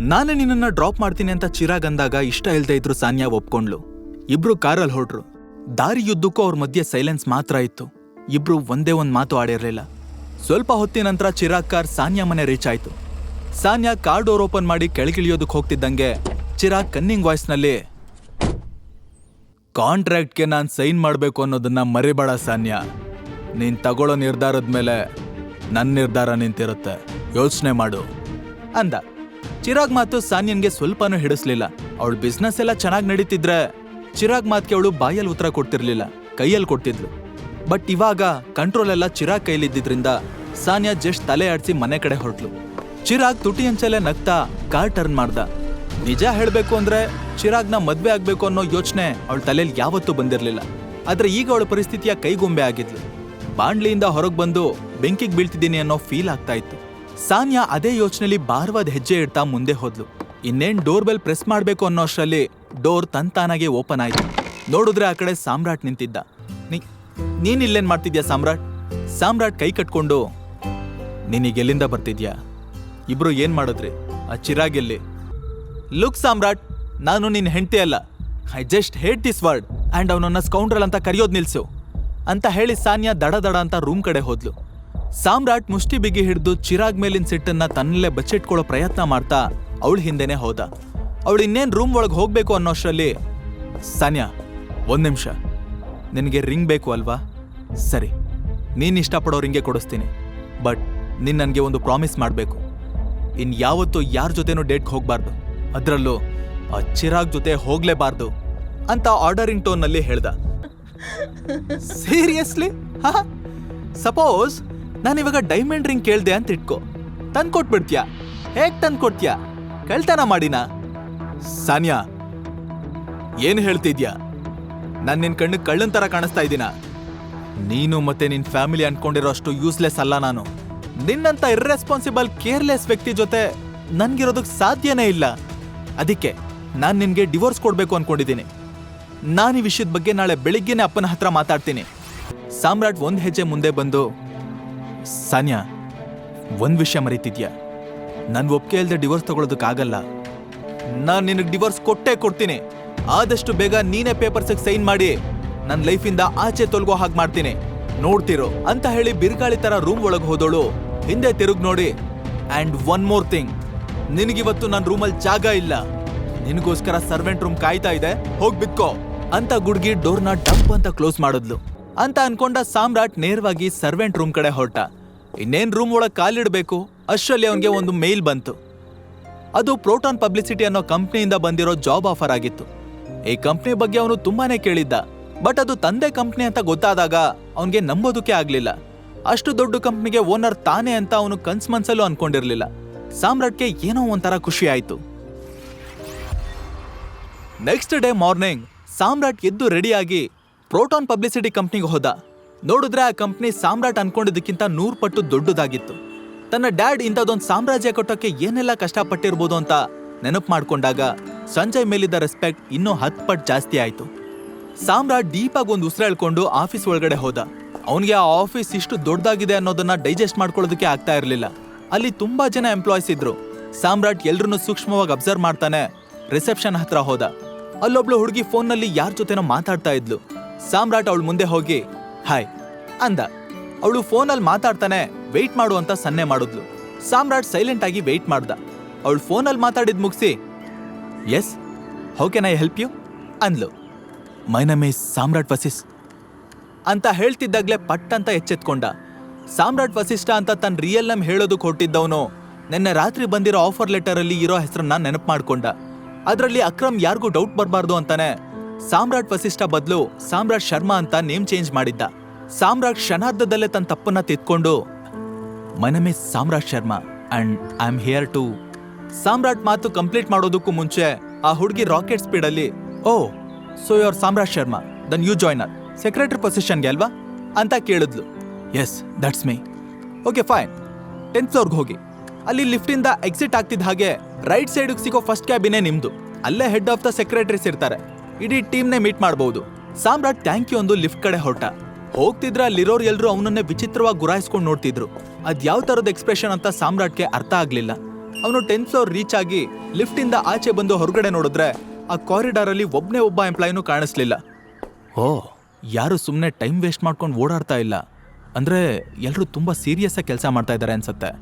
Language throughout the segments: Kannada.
ನಾನೇ ನಿನ್ನನ್ನ ಡ್ರಾಪ್ ಮಾಡ್ತೀನಿ ಅಂತ ಚಿರಾಗ್ ಅಂದಾಗ ಇಷ್ಟ ಇಲ್ದೇ ಇದ್ರು ಸಾನ್ಯಾ ಒಪ್ಕೊಂಡ್ಲು. ಇಬ್ರು ಕಾರಲ್ಲಿ ಹೊರಟ್ರು. ದಾರಿಯುದ್ದಕ್ಕೂ ಅವ್ರ ಮಧ್ಯೆ ಸೈಲೆನ್ಸ್ ಮಾತ್ರ ಇತ್ತು. ಇಬ್ರು ಒಂದೇ ಒಂದ್ ಮಾತು ಆಡಿರಲಿಲ್ಲ. ಸ್ವಲ್ಪ ಹೊತ್ತಿನ ನಂತರ ಚಿರಾಗ್ ಕಾರ್ ಸಾನ್ಯಾ ಮನೆ ರೀಚ್ ಆಯ್ತು. ಸಾನ್ಯಾ ಕಾರ್ ಡೋರ್ ಓಪನ್ ಮಾಡಿ ಕೆಳಗಿಳಿಯೋದಕ್ಕೆ ಹೋಗ್ತಿದ್ದಂಗೆ ಚಿರಾಗ್ ಕನ್ನಿಂಗ್ ವಾಯ್ಸ್ನಲ್ಲಿ, ಕಾಂಟ್ರಾಕ್ಟ್ಗೆ ನಾನು ಸೈನ್ ಮಾಡಬೇಕು ಅನ್ನೋದನ್ನ ಮರಿಬೇಡ ಸಾನ್ಯಾ. ನೀನ್ ತಗೊಳ್ಳೋ ನಿರ್ಧಾರದ ಮೇಲೆ ನನ್ನ ನಿರ್ಧಾರ ನಿಂತಿರುತ್ತೆ. ಯೋಚನೆ ಮಾಡು. ಅಂದ. ಚಿರಾಗ್ ಮಾತು ಸಾನ್ಯನ್ಗೆ ಸ್ವಲ್ಪನೂ ಹಿಡಿಸ್ಲಿಲ್ಲ. ಅವಳ ಬಿಸ್ನೆಸ್ ಎಲ್ಲ ಚೆನ್ನಾಗಿ ನಡೀತಿದ್ರೆ ಚಿರಾಗ್ ಮಾತ್ಗೆ ಅವಳು ಬಾಯಲ್ಲಿ ಉತ್ತರ ಕೊಡ್ತಿರ್ಲಿಲ್ಲ, ಕೈಯಲ್ಲಿ ಕೊಡ್ತಿದ್ಲು. ಬಟ್ ಇವಾಗ ಕಂಟ್ರೋಲ್ ಎಲ್ಲ ಚಿರಾಗ್ ಕೈಲಿದ್ದಿದ್ರಿಂದ ಸಾನ್ಯಾ ಜಸ್ಟ್ ತಲೆ ಆಡಿಸಿ ಮನೆ ಕಡೆ ಹೊರಟ್ಲು. ಚಿರಾಗ್ ತುಟಿ ಅಂಚಲೆ ನಗ್ತಾ ಕಾರ್ ಟರ್ನ್ ಮಾಡ್ದ. ನಿಜ ಹೇಳಬೇಕು ಅಂದ್ರೆ ಚಿರಾಗ್ನ ಮದ್ವೆ ಆಗ್ಬೇಕು ಅನ್ನೋ ಯೋಚನೆ ಅವಳ ತಲೆಯಲ್ಲಿ ಯಾವತ್ತೂ ಬಂದಿರಲಿಲ್ಲ. ಆದ್ರೆ ಈಗ ಅವಳ ಪರಿಸ್ಥಿತಿಯ ಕೈಗೊಂಬೆ ಆಗಿದ್ಲು. ಬಾಂಡ್ಲಿಯಿಂದ ಹೊರಗೆ ಬಂದು ಬೆಂಕಿಗೆ ಬೀಳ್ತಿದ್ದೀನಿ ಅನ್ನೋ ಫೀಲ್ ಆಗ್ತಾ ಇತ್ತು. ಸಾನ್ಯಾ ಅದೇ ಯೋಚನೆಲಿ ಭಾರವಾದ ಹೆಜ್ಜೆ ಇಡ್ತಾ ಮುಂದೆ ಹೋದ್ಲು. ಇನ್ನೇನ್ ಡೋರ್ ಬೆಲ್ ಪ್ರೆಸ್ ಮಾಡ್ಬೇಕು ಅನ್ನೋ ಅಷ್ಟರಲ್ಲಿ ಡೋರ್ ತಂತಾನಾಗೆ ಓಪನ್ ಆಯ್ತು. ನೋಡಿದ್ರೆ ಆ ಕಡೆ ಸಾಮ್ರಾಟ್ ನಿಂತಿದ್ದ. ನೀನ್ ಇಲ್ಲೇನ್ ಮಾಡ್ತಿದ್ಯಾ ಸಾಮ್ರಾಟ್? ಸಾಮ್ರಾಟ್ ಕೈ ಕಟ್ಕೊಂಡು, ನಿನಗೆ ಎಲ್ಲಿಂದ ಬರ್ತಿದ್ಯಾ? ಇಬ್ರು ಏನ್ ಮಾಡಿದ್ರಿ? ಆ ಚಿರಾಗೆಲ್ಲಿ ಲುಕ್ ಸಾಮ್ರಾಟ್, ನಾನು ನಿನ್ನ ಹೆಂಡತಿ ಅಲ್ಲ. I just hate this word and ಅವನನ್ನ ಸ್ಕೌಂಡ್ರಲ್ ಅಂತ ಕರೆಯೋದ್ ನಿಲ್ಸು. ಅಂತ ಹೇಳಿ ಸಾನ್ಯಾ ದಡ ದಡ ಅಂತ ರೂಮ್ ಕಡೆ ಹೋದ್ಲು. ಸಾಮ್ರಾಟ್ ಮುಷ್ಟಿ ಬಿಗಿ ಹಿಡಿದು ಚಿರಾಗ್ ಮೇಲಿನ ಸಿಟ್ಟನ್ನ ತನ್ನಲ್ಲೇ ಬಚ್ಚಿಟ್ಕೊಳ್ಳೋ ಪ್ರಯತ್ನ ಮಾಡ್ತಾ ಅವಳ ಹಿಂದೆನೆ ಹೋದ. ಅವಳು ಇನ್ನೇನ್ ರೂಮ್ ಒಳಗೆ ಹೋಗ್ಬೇಕು ಅನ್ನೋಷ್ಟರಲ್ಲಿ ಸಾನ್ಯಾ ಒಂದು ನಿಮಿಷ. ನಿನಗೆ ರಿಂಗ್ ಬೇಕು ಅಲ್ವಾ? ಸರಿ. ನೀನು ಇಷ್ಟಪಡೋ ರಿಂಗೆ ಕೊಡಿಸ್ತೀನಿ. ಬಟ್ ನೀನ್ ನನಗೆ ಒಂದು ಪ್ರಾಮಿಸ್ ಮಾಡಬೇಕು. ಇನ್ ಯಾವತ್ತೂ ಯಾರ ಜೊತೆನೂ ಡೇಟ್ಗೆ ಹೋಗಬಾರ್ದು. ಅದರಲ್ಲೂ ಆ ಚಿರಾಗ್ ಜೊತೆ ಹೋಗ್ಲೇಬಾರ್ದು ಅಂತ ಆರ್ಡರಿಂಗ್ ಟೋನ್ನಲ್ಲಿ ಹೇಳ್ದ. ಸೀರಿಯಸ್ಲಿ ಸಪೋಸ್ ನಾನು ಇವಾಗ ಡೈಮಂಡ್ ರಿಂಗ್ ಕೇಳ್ದೆ ಅಂತ ಇಟ್ಕೋ. ತಂದ್ಕೊಟ್ಬಿಡ್ತೀಯಾ? ಹೇಗ್ ತಂದ್ಕೊಡ್ತೀಯಾ ಕಳ್ತನ ಮಾಡಿನ? ಸಾನಿಯಾ, ಏನು ಹೇಳ್ತಿದ್ಯಾ? ನಾನು ನಿನ್ನ ಕಣ್ಣು ಕಳ್ಳನ್ ಥರ ಕಾಣಿಸ್ತಾ ಇದ್ದೀನ? ನೀನು ಮತ್ತೆ ನಿನ್ನ ಫ್ಯಾಮಿಲಿ ಅನ್ಕೊಂಡಿರೋ ಅಷ್ಟು ಯೂಸ್ಲೆಸ್ ಅಲ್ಲ ನಾನು. ನಿನ್ನಂತ ಇರ್ರೆಸ್ಪಾನ್ಸಿಬಲ್ ಕೇರ್ಲೆಸ್ ವ್ಯಕ್ತಿ ಜೊತೆ ನನಗಿರೋದಕ್ಕೆ ಸಾಧ್ಯನೇ ಇಲ್ಲ. ಅದಕ್ಕೆ ನಾನು ನಿನಗೆ ಡಿವೋರ್ಸ್ ಕೊಡಬೇಕು ಅನ್ಕೊಂಡಿದ್ದೀನಿ. ನಾನು ಈ ವಿಷಯದ ಬಗ್ಗೆ ನಾಳೆ ಬೆಳಿಗ್ಗೆನೇ ಅಪ್ಪನ ಹತ್ರ ಮಾತಾಡ್ತೀನಿ. ಸಾಮ್ರಾಟ್ ಒಂದು ಹೆಜ್ಜೆ ಮುಂದೆ ಬಂದು ಸಾನ್ಯಾ, ಒಂದು ವಿಷಯ ಮರೀತಿದ್ಯಾ? ನನ್ನ ಒಪ್ಪಿಗೆ ಇಲ್ಲದೆ ಡಿವೋರ್ಸ್ ತಗೊಳ್ಳೋದಕ್ಕಾಗಲ್ಲ ನಾನು ನಿನಗೆ ಡಿವೋರ್ಸ್ ಕೊಟ್ಟೇ ಕೊಡ್ತೀನಿ. ಆದಷ್ಟು ಬೇಗ ನೀನೇ ಪೇಪರ್ಸಿಗೆ ಸೈನ್ ಮಾಡಿ. ನನ್ನ ಲೈಫಿಂದ ಆಚೆ ತೊಲಗೋ ಹಾಗೆ ಮಾಡ್ತೀನಿ. ನೋಡ್ತಿರೋ, ಅಂತ ಹೇಳಿ ಬಿರುಗಾಳಿ ತರ ರೂಮ್ ಒಳಗೆ ಹೋದೋಳು. ಹಿಂದೆ ತಿರುಗ್ ನೋಡಿ. And one more thing. ನಿನಗಿವತ್ತು ನನ್ನ ರೂಮಲ್ಲಿ ಜಾಗ ಇಲ್ಲ. ನಿನಗೋಸ್ಕರ ಸರ್ವೆಂಟ್ ರೂಮ್ ಕಾಯ್ತಾ ಇದೆ. ಹೋಗಿ ಬಿತ್ಕೋ. ಅಂತ ಗುಡ್ಗಿ ಡೋರ್ನ ಡಂಪ್ ಅಂತ ಕ್ಲೋಸ್ ಮಾಡಿದ್ಲು. ಅಂತ ಅನ್ಕೊಂಡ ಸಾಮ್ರಾಟ್ ನೇರವಾಗಿ ಸರ್ವೆಂಟ್ ರೂಮ್ ಕಡೆ ಹೊರಟ. ಇನ್ನೇನ್ ರೂಮ್ ಒಳಗೆ ಕಾಲಿಡಬೇಕು? ಅಷ್ಟರಲ್ಲಿ ಅವನಿಗೆ ಒಂದು ಮೇಲ್ ಬಂತು. ಅದು ಪ್ರೋಟಾನ್ ಪಬ್ಲಿಸಿಟಿ ಅನ್ನೋ ಕಂಪ್ನಿಯಿಂದ ಬಂದಿರೋ ಜಾಬ್ ಆಫರ್ ಆಗಿತ್ತು. ಈ ಕಂಪ್ನಿ ಬಗ್ಗೆ ಅವನು ತುಂಬಾನೇ ಕೇಳಿದ್ದ. ಬಟ್ ಅದು ತಂದೆ ಕಂಪ್ನಿ ಅಂತ ಗೊತ್ತಾದಾಗ ಅವನಿಗೆ ನಂಬೋದಕ್ಕೆ ಆಗ್ಲಿಲ್ಲ. ಅಷ್ಟು ದೊಡ್ಡ ಕಂಪ್ನಿಗೆ ಓನರ್ ತಾನೇ ಅಂತ ಅವನು ಕನ್ಸ್ ಮನ್ಸಲ್ಲೂ ಅನ್ಕೊಂಡಿರ್ಲಿಲ್ಲ. ಸಾಮ್ರಾಟ್ಗೆ ಏನೋ ಒಂಥರ ಖುಷಿ ಆಯ್ತು. ನೆಕ್ಸ್ಟ್ ಡೇ ಮಾರ್ನಿಂಗ್, ಸಾಮ್ರಾಟ್ ಎದ್ದು ರೆಡಿಯಾಗಿ ಪ್ರೋಟಾನ್ ಪಬ್ಲಿಸಿಟಿ ಕಂಪ್ನಿಗೆ ಹೋದ. ನೋಡಿದ್ರೆ ಆ ಕಂಪ್ನಿ ಸಾಮ್ರಾಟ್ ಅನ್ಕೊಂಡಿದ್ದಕ್ಕಿಂತ ನೂರು ಪಟ್ಟು ದೊಡ್ಡದಾಗಿತ್ತು. ತನ್ನ ಡ್ಯಾಡ್ ಇಂಥದ್ದೊಂದು ಸಾಮ್ರಾಜ್ಯ ಕೊಟ್ಟಕ್ಕೆ ಏನೆಲ್ಲ ಕಷ್ಟಪಟ್ಟಿರ್ಬೋದು ಅಂತ ನೆನಪು ಮಾಡ್ಕೊಂಡಾಗ ಸಂಜಯ್ ಮೇಲಿದ್ದ ರೆಸ್ಪೆಕ್ಟ್ ಇನ್ನೂ ಹತ್ತು ಪಟ್ಟು ಜಾಸ್ತಿ ಆಯಿತು. ಸಾಮ್ರಾಟ್ ಡೀಪಾಗಿ ಒಂದು ಉಸಿರಾಳ್ಕೊಂಡು ಆಫೀಸ್ ಒಳಗಡೆ ಹೋದ. ಅವನಿಗೆ ಆ ಆಫೀಸ್ ಇಷ್ಟು ದೊಡ್ಡದಾಗಿದೆ ಅನ್ನೋದನ್ನ ಡೈಜೆಸ್ಟ್ ಮಾಡ್ಕೊಳ್ಳೋದಕ್ಕೆ ಆಗ್ತಾ ಇರಲಿಲ್ಲ. ಅಲ್ಲಿ ತುಂಬಾ ಜನ ಎಂಪ್ಲಾಯ್ಸ್ ಇದ್ರು. ಸಾಮ್ರಾಟ್ ಎಲ್ರನ್ನೂ ಸೂಕ್ಷ್ಮವಾಗಿ ಅಬ್ಸರ್ವ್ ಮಾಡ್ತಾನೆ ರಿಸೆಪ್ಷನ್ ಹತ್ರ ಹೋದ. ಅಲ್ಲೊಬ್ಳು ಹುಡುಗಿ ಫೋನ್ನಲ್ಲಿ ಯಾರ ಜೊತೆನೋ ಮಾತಾಡ್ತಾ ಇದ್ಲು. ಸಾಮ್ರಾಟ್ ಅವಳ ಮುಂದೆ ಹೋಗಿ, ಹಾಯ್, ಅಂದ. ಅವಳು ಫೋನಲ್ಲಿ ಮಾತಾಡ್ತಾನೆ, ವೆಯ್ಟ್ ಮಾಡು ಅಂತ ಸನ್ನೆ ಮಾಡಿದ್ಲು. ಸಾಮ್ರಾಟ್ ಸೈಲೆಂಟ್ ಆಗಿ ವೆಯ್ಟ್ ಮಾಡ್ದ. ಅವಳು ಫೋನಲ್ಲಿ ಮಾತಾಡಿದ್ ಮುಗಿಸಿ, yes, how can I help you? ಅಂದ್ಲು. ಮೈ ನಮ್ ಈಸ್ ಸಾಮ್ರಾಟ್ ವಸಿಸ್ ಅಂತ ಹೇಳ್ತಿದ್ದಾಗಲೇ ಪಟ್ ಅಂತ ಎಚ್ಚೆತ್ಕೊಂಡ. ಸಾಮ್ರಾಟ್ ವಸಿಷ್ಠ ಅಂತ ತನ್ನ ರಿಯಲ್ ನಮ್ ಹೇಳೋದಕ್ಕೆ ಕೊಟ್ಟಿದ್ದವನು, ನಿನ್ನೆ ರಾತ್ರಿ ಬಂದಿರೋ ಆಫರ್ ಲೆಟರ್ ಅಲ್ಲಿ ಇರೋ ಹೆಸರನ್ನ ನೆನಪು ಮಾಡ್ಕೊಂಡ. ಅದರಲ್ಲಿ ಅಕ್ರಮ್ ಯಾರಿಗೂ ಡೌಟ್ ಬರಬಾರ್ದು ಅಂತಾನೆ ಸಾಮ್ರಾಟ್ ವಸಿಷ್ಠ ಬದಲು ಸಾಮ್ರಾಟ್ ಶರ್ಮಾ ಅಂತ ನೇಮ್ ಚೇಂಜ್ ಮಾಡಿದ್ದ. ಸಾಮ್ರಾಟ್ ಕ್ಷಣಾರ್ಧದಲ್ಲೇ ತನ್ನ ತಪ್ಪನ್ನ ತಿದ್ಕೊಂಡು my name Samrat Sharma and I am here to Samrat ಮಾತು ಕಂಪ್ಲೀಟ್ ಮಾಡೋದಕ್ಕೂ ಮುಂಚೆ ಆ ಹುಡುಗಿ ರಾಕೆಟ್ ಸ್ಪೀಡ್ ಅಲ್ಲಿ ಓ so you're Samrat Sharma then you joiner secretary ಪೊಸಿಷನ್ಗೆ ಅಲ್ವಾ? ಅಂತ ಕೇಳಿದ್ಲು. Yes that's me okay fine tenth ಫ್ಲೋರ್ಗೆ ಹೋಗಿ. ಅಲ್ಲಿ ಲಿಫ್ಟಿಂದ ಎಕ್ಸಿಟ್ ಆಗ್ತಿದ್ದ ಹಾಗೆ ರೈಟ್ ಸೈಡ್ಗೆ ಸಿಗೋ ಫಸ್ಟ್ ಕ್ಯಾಬಿನೇ ನಿಮ್ದು. ಅಲ್ಲೇ ಹೆಡ್ ಆಫ್ ದ ಸೆಕ್ರೆಟರೀಸ್ ಇರ್ತಾರೆ. ಇಡೀ ಟೀಮ್ನೇ ಮೀಟ್ ಮಾಡಬಹುದು ಸಾಮ್ರಾಟ್ ಥ್ಯಾಂಕ್ ಯು ಒಂದು ಲಿಫ್ಟ್ ಕಡೆ ಹೊರಟ. ಹೋಗ್ತಿದ್ರ ಅಲ್ಲಿರೋರು ಎಲ್ರು ಅವನನ್ನೇ ವಿಚಿತ್ರವಾಗಿ ಗುರಾಯಿಸ್ಕೊಂಡು ನೋಡ್ತಿದ್ರು. ಅದ್ ಯಾವ ತರದ ಎಕ್ಸ್ಪ್ರೆಷನ್ ಅಂತ ಸಾಮ್ರಾಟ್ಗೆ ಅರ್ಥ ಆಗ್ಲಿಲ್ಲ. ಅವನು ಟೆಂತ್ ಫ್ಲೋರ್ ರೀಚ್ ಆಗಿ ಲಿಫ್ಟ್ ಇಂದ ಆಚೆ ಬಂದು ಹೊರಗಡೆ ನೋಡಿದ್ರೆ ಆ ಕಾರಿಡಾರ್ ಅಲ್ಲಿ ಒಬ್ಬನೇ ಒಬ್ಬ ಎಂಪ್ಲಾಯಿನೂ ಕಾಣಿಸ್ಲಿಲ್ಲ. ಓ. ಯಾರು ಸುಮ್ಮನೆ ಟೈಮ್ ವೇಸ್ಟ್ ಮಾಡ್ಕೊಂಡು ಓಡಾಡ್ತಾ ಇಲ್ಲ. ಅಂದ್ರೆ ಎಲ್ಲರೂ ತುಂಬಾ ಸೀರಿಯಸ್ ಆಗಿ ಕೆಲಸ ಮಾಡ್ತಾ ಇದ್ದಾರೆ ಅನ್ಸತ್ತೆ.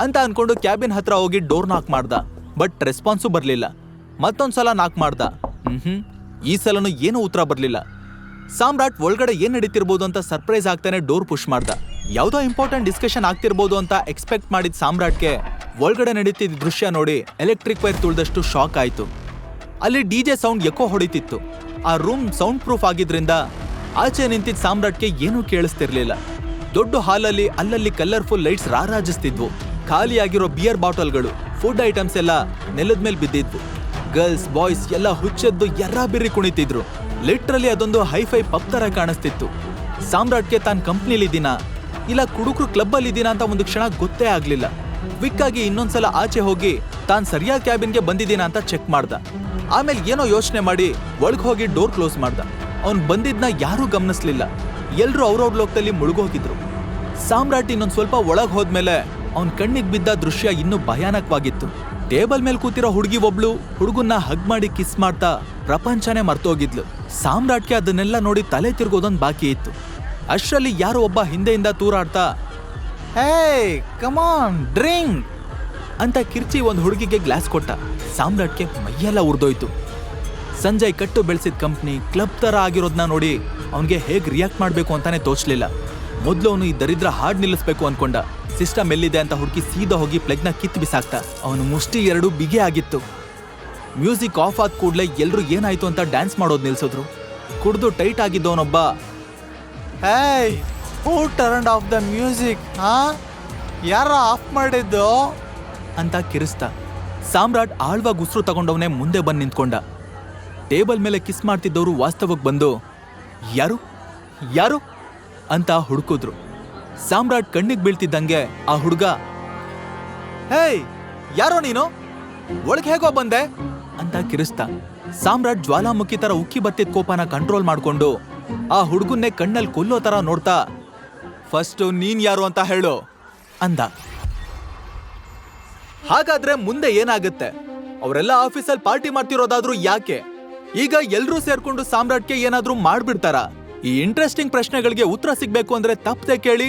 ಅಂತ ಅನ್ಕೊಂಡು ಕ್ಯಾಬಿನ್ ಹತ್ರ ಹೋಗಿ ಡೋರ್ ನಾಕ್ ಮಾಡ್ದ. ಬಟ್ ರೆಸ್ಪಾನ್ಸು ಬರಲಿಲ್ಲ. ಮತ್ತೊಂದ್ಸಲ ನಾಕ್ ಮಾಡ್ದ. ಹ್ಮ್. ಈ ಸಲನು ಏನೂ ಉತ್ತರ ಬರಲಿಲ್ಲ. ಸಾಮ್ರಾಟ್ ಒಳಗಡೆ ಏನ್ ನಡೀತಿರ್ಬೋದು ಅಂತ ಸರ್ಪ್ರೈಸ್ ಆಗ್ತಾನೆ ಡೋರ್ ಪುಷ್ ಮಾಡ್ದ. ಯಾವ್ದೋ ಇಂಪಾರ್ಟೆಂಟ್ ಡಿಸ್ಕಷನ್ ಆಗ್ತಿರ್ಬೋದು ಅಂತ ಎಕ್ಸ್ಪೆಕ್ಟ್ ಮಾಡಿದ ಸಾಮ್ರಾಟ್ಗೆ ಒಳಗಡೆ ನಡೀತಿದ್ದ ದೃಶ್ಯ ನೋಡಿ ಎಲೆಕ್ಟ್ರಿಕ್ ವೈರ್ ತುಳಿದಷ್ಟು ಶಾಕ್ ಆಯಿತು. ಅಲ್ಲಿ ಡಿ ಜೆ ಸೌಂಡ್ ಎಕೋ ಹೊಡಿತಿತ್ತು. ಆ ರೂಮ್ ಸೌಂಡ್ ಪ್ರೂಫ್ ಆಗಿದ್ರಿಂದ ಆಚೆ ನಿಂತಿದ್ದ ಸಾಮ್ರಾಟ್ಗೆ ಏನೂ ಕೇಳಿಸ್ತಿರ್ಲಿಲ್ಲ. ದೊಡ್ಡ ಹಾಲಲ್ಲಿ ಅಲ್ಲಲ್ಲಿ ಕಲರ್ಫುಲ್ ಲೈಟ್ಸ್ ರಾರಾಜಿಸ್ತಿದ್ವು. ಖಾಲಿಯಾಗಿರೋ ಬಿಯರ್ ಬಾಟಲ್ಗಳು ಫುಡ್ ಐಟಮ್ಸ್ ಎಲ್ಲ ನೆಲದ ಮೇಲೆ ಬಿದ್ದಿದ್ವು. ಗರ್ಲ್ಸ್, ಬಾಯ್ಸ್ ಎಲ್ಲ ಹುಚ್ಚೆದ್ದು ಎರ್ರಾಬಿರಿ ಕುಣಿತಿದ್ರು. ಲಿಟ್ರಲಿ ಅದೊಂದು ಹೈಫೈ ಪಪ್ ತರ ಕಾಣಿಸ್ತಿತ್ತು. ಸಾಮ್ರಾಟ್ಗೆ ತಾನ್ ಕಂಪ್ನಿಲಿದ್ದೀನಾ? ಇಲ್ಲ ಕುಡುಕರು ಕ್ಲಬ್ ಅಲ್ಲಿ ಇದ್ದೀನಾ ಅಂತ ಒಂದು ಕ್ಷಣ ಗೊತ್ತೇ ಆಗ್ಲಿಲ್ಲ. ಕ್ವಿಕ್ ಆಗಿ ಇನ್ನೊಂದ್ಸಲ ಆಚೆ ಹೋಗಿ ತಾನ್ ಸರಿಯಾದ ಕ್ಯಾಬಿನ್ಗೆ ಬಂದಿದ್ದೀನಾ ಅಂತ ಚೆಕ್ ಮಾಡ್ದ. ಆಮೇಲೆ ಏನೋ ಯೋಚನೆ ಮಾಡಿ ಒಳಗ್ ಹೋಗಿ ಡೋರ್ ಕ್ಲೋಸ್ ಮಾಡ್ದ. ಅವ್ನ್ ಬಂದಿದ್ನ ಯಾರೂ ಗಮನಿಸ್ಲಿಲ್ಲ. ಎಲ್ಲರೂ ಅವ್ರವ್ರ ಲೋಕದಲ್ಲಿ ಮುಳುಗೋಗಿದ್ರು. ಸಾಮ್ರಾಟ್ ಇನ್ನೊಂದ್ ಸ್ವಲ್ಪ ಒಳಗ್ ಹೋದ್ಮೇಲೆ ಅವನ್ ಕಣ್ಣಿಗೆ ಬಿದ್ದ ದೃಶ್ಯ ಇನ್ನೂ ಭಯಾನಕವಾಗಿತ್ತು. ಟೇಬಲ್ ಮೇಲೆ ಕೂತಿರೋ ಹುಡುಗಿ ಒಬ್ಳು ಹುಡುಗನ್ನ ಹಗ್ ಮಾಡಿ ಕಿಸ್ ಮಾಡ್ತಾ ಪ್ರಪಂಚನೇ ಮರ್ತೋಗಿದ್ಲು. ಸಾಮ್ರಾಟ್ಗೆ ಅದನ್ನೆಲ್ಲ ನೋಡಿ ತಲೆ ತಿರುಗೋದೊಂದು ಬಾಕಿ ಇತ್ತು. ಅಷ್ಟರಲ್ಲಿ ಯಾರೋ ಒಬ್ಬ ಹಿಂದೆಯಿಂದ ತೂರಾಡ್ತಾ, ಹೇ ಕಮಾನ್ ಡ್ರಿಂಕ್ ಅಂತ ಕಿರ್ಚಿ ಒಂದು ಹುಡುಗಿಗೆ ಗ್ಲಾಸ್ ಕೊಟ್ಟ. ಸಾಮ್ರಾಟ್ಗೆ ಮೈಯೆಲ್ಲ ಉರಿದೋಯ್ತು. ಸಂಜಯ್ ಕಟ್ಟು ಬೆಳೆಸಿದ ಕಂಪ್ನಿ ಕ್ಲಬ್ ತರ ಆಗಿರೋದನ್ನ ನೋಡಿ ಅವನಿಗೆ ಹೇಗೆ ರಿಯಾಕ್ಟ್ ಮಾಡಬೇಕು ಅಂತಾನೆ ತೋಚಲಿಲ್ಲ. ಮೊದಲು ಅವನು ಈ ದರಿದ್ರ ಹಾಡ್ ನಿಲ್ಲಿಸ್ಬೇಕು ಅನ್ಕೊಂಡ. ಸಿಸ್ಟಮ್ ಎಲ್ಲಿದೆ ಅಂತ ಹುಡುಕಿ ಸೀದಾ ಹೋಗಿ ಪ್ಲಗ್ನ ಕಿತ್ತು ಬಿಸಾಕ್ತ. ಅವನು ಮುಷ್ಟಿ ಎರಡು ಬಿಗಿ ಆಗಿತ್ತು. ಮ್ಯೂಸಿಕ್ ಆಫ್ ಆದ ಕೂಡಲೇ ಎಲ್ಲರೂ ಏನಾಯ್ತು ಅಂತ ಡ್ಯಾನ್ಸ್ ಮಾಡೋದು ನಿಲ್ಸಿದ್ರು. ಕುಡ್ದು tight ಆಗಿದ್ದವನೊಬ್ಬ hey who turn off the music ಹಾ? ಯಾರ ಆಫ್ ಮಾಡಿದ್ದು? ಅಂತ ಕಿರಿಸ್ತ. ಸಾಮ್ರಾಟ್ ಆಳ್ವಾಗ ಉಸಿರು ತಗೊಂಡವನೇ ಮುಂದೆ ಬಂದು ನಿಂತ್ಕೊಂಡ. ಟೇಬಲ್ ಮೇಲೆ ಕಿಸ್ ಮಾಡ್ತಿದ್ದವರು ವಾಸ್ತವಕ್ಕೆ ಬಂದು, ಯಾರು? ಯಾರು? ಅಂತ ಹುಡುಕಿದ್ರು. ಸಾಮ್ರಾಟ್ ಕಣ್ಣಿಗೆ ಬೀಳ್ತಿದ್ದಂಗೆ ಆ ಹುಡುಗ, ಹೇಯ್, ಯಾರೋ ನೀನು? ಒಳಗೆ ಹೇಗೋ ಬಂದೆ? ಅಂತ ಕಿರಿಸ್ತ. ಸಾಮ್ರಾಟ್ ಜ್ವಾಲಾಮುಖಿ ತರ ಉಕ್ಕಿ ಬತ್ತಿದ ಕೋಪನ ಕಂಟ್ರೋಲ್ ಮಾಡ್ಕೊಂಡು ಆ ಹುಡುಗನ್ನೇ ಕಣ್ಣಲ್ಲಿ ಕೊಲ್ಲೋ ತರ ನೋಡ್ತಾ, ಫಸ್ಟ್ ನೀನ್ ಯಾರು ಅಂತ ಹೇಳು, ಅಂದ. ಹಾಗಾದ್ರೆ ಮುಂದೆ ಏನಾಗುತ್ತೆ? ಅವರೆಲ್ಲ ಆಫೀಸಲ್ಲಿ ಪಾರ್ಟಿ ಮಾಡ್ತಿರೋದಾದ್ರೂ ಯಾಕೆ? ಈಗ ಎಲ್ರೂ ಸೇರ್ಕೊಂಡು ಸಾಮ್ರಾಟ್ಗೆ ಏನಾದ್ರೂ ಮಾಡ್ಬಿಡ್ತಾರ? ಈ ಇಂಟ್ರೆಸ್ಟಿಂಗ್ ಪ್ರಶ್ನೆಗಳಿಗೆ ಉತ್ತರ ಸಿಗ್ಬೇಕು ಅಂದ್ರೆ ತಪ್ಪದೆ ಕೇಳಿ.